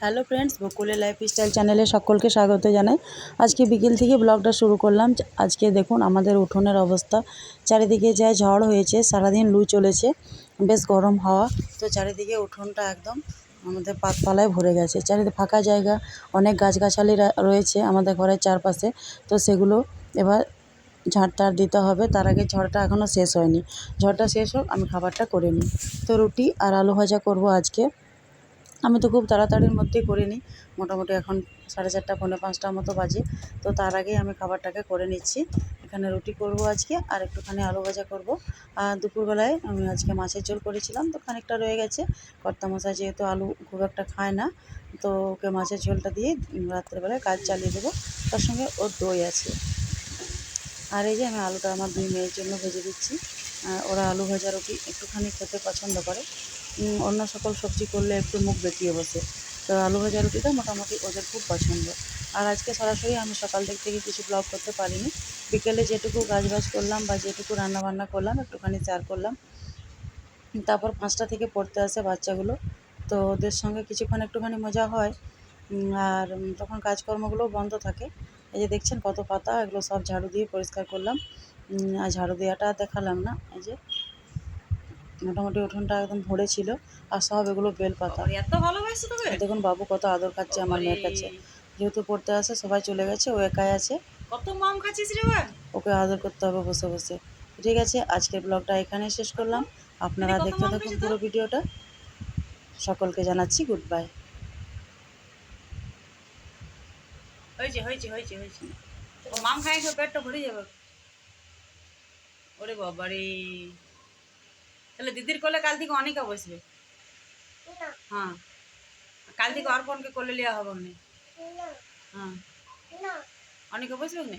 Hello friends, বকুলের life style চ্যানেলে সকলকে স্বাগত জানাই। আজকে বিকেল থেকে ব্লগটা শুরু করলাম। আজকে দেখুন আমাদের উঠোনের অবস্থা। চারিদিকে যা ঝড় হয়েছে, সারাদিন লু চলেছে, বেশ গরম হাওয়া। তো চারিদিকে উঠোনটা একদম আমাদের পাতপালায় ভরে গেছে। চারিদিকে ফাঁকা জায়গা, অনেক গাছগাছালি রয়েছে আমাদের ঘরের চারপাশে। তো সেগুলো এবার ঝাড় টাড় দিতে হবে। তার আগে ঝড়টা এখনও শেষ হয়নি। ঝড়টা শেষ হোক, আমি খাবারটা করে নিই। তো রুটি আর আলু ভাজা করব আজকে। আমি তো খুব তাড়াতাড়ির মধ্যেই করে নিই। মোটামুটি এখন সাড়ে চারটা, পৌনে পাঁচটার মতো বাজে। তো তার আগেই আমি খাবারটাকে করে নিচ্ছি। এখানে রুটি করব আজকে আর একটুখানি আলু ভাজা করব। আর দুপুরবেলায় আমি আজকে মাছের ঝোল করেছিলাম, তো খানিকটা রয়ে গেছে। কর্তামশাই যেহেতু আলু খুব একটা খায় না, তো ওকে মাছের ঝোলটা দিয়ে রাত্রেবেলায় কাজ চালিয়ে দেবো। তার সঙ্গে ওর দই আছে। আর এই যে আমি আলুটা আমার দুই মেয়ের জন্য ভেজে দিচ্ছি। ওরা আলু ভাজা রুটি একটুখানি খেতে পছন্দ করে। অন্য সকল সবজি করলে একটু মুখ বেঁকিয়ে বসে। তো আলু ভাজা রুটিটা মোটামুটি ওদের খুব পছন্দ। আর আজকে সরাসরি আমি সকাল দিক থেকে কিছু ব্লগ করতে পারিনি। বিকেলে যেটুকু কাজ বাজ করলাম বা যেটুকু রান্না বান্না করলাম, একটুখানি চার করলাম। তারপর পাঁচটা থেকে পড়তে আসে বাচ্চাগুলো। তো ওদের সঙ্গে কিছুক্ষণ একটুখানি মজা হয়। আর তখন কাজকর্মগুলোও বন্ধ থাকে। এই যে দেখছেন কত পাতা এগুলো সব ঝাড়ু দিয়ে পরিষ্কার করলাম। আর ঝাড়ু দেওয়াটা দেখালাম না এই যে। মোটামুটি উঠোনটা একদম ভরে ছিল আর সব এগুলো বেল পাতা। ভালোবাসে দেখুন বাবু কত আদর খাচ্ছে আমার মেয়ের কাছে। যেহেতু পড়তে আসে সবাই চলে গেছে ও একাই আছে। কত মাম খাচ্ছিস রে ওকে আদর করতে হবে বসে বসে। ঠিক আছে আজকের ব্লগটা এখানে শেষ করলাম। আপনারা দেখতে থাকুন পুরো ভিডিওটা। সকলকে জানাচ্ছি গুড বাই হয়েছে হয়েছে হয়েছে হয়েছে। ও মাম খাই খেয়ে পেটটা ভরে যাবে। ওরে বাবারে তাহলে দিদির কোলে কাল থেকে অনেকা বসবে। হ্যাঁ। কাল থেকে অর্পণকে কোলে লিয়া হবে না। হ্যাঁ। অনেকে বসবে না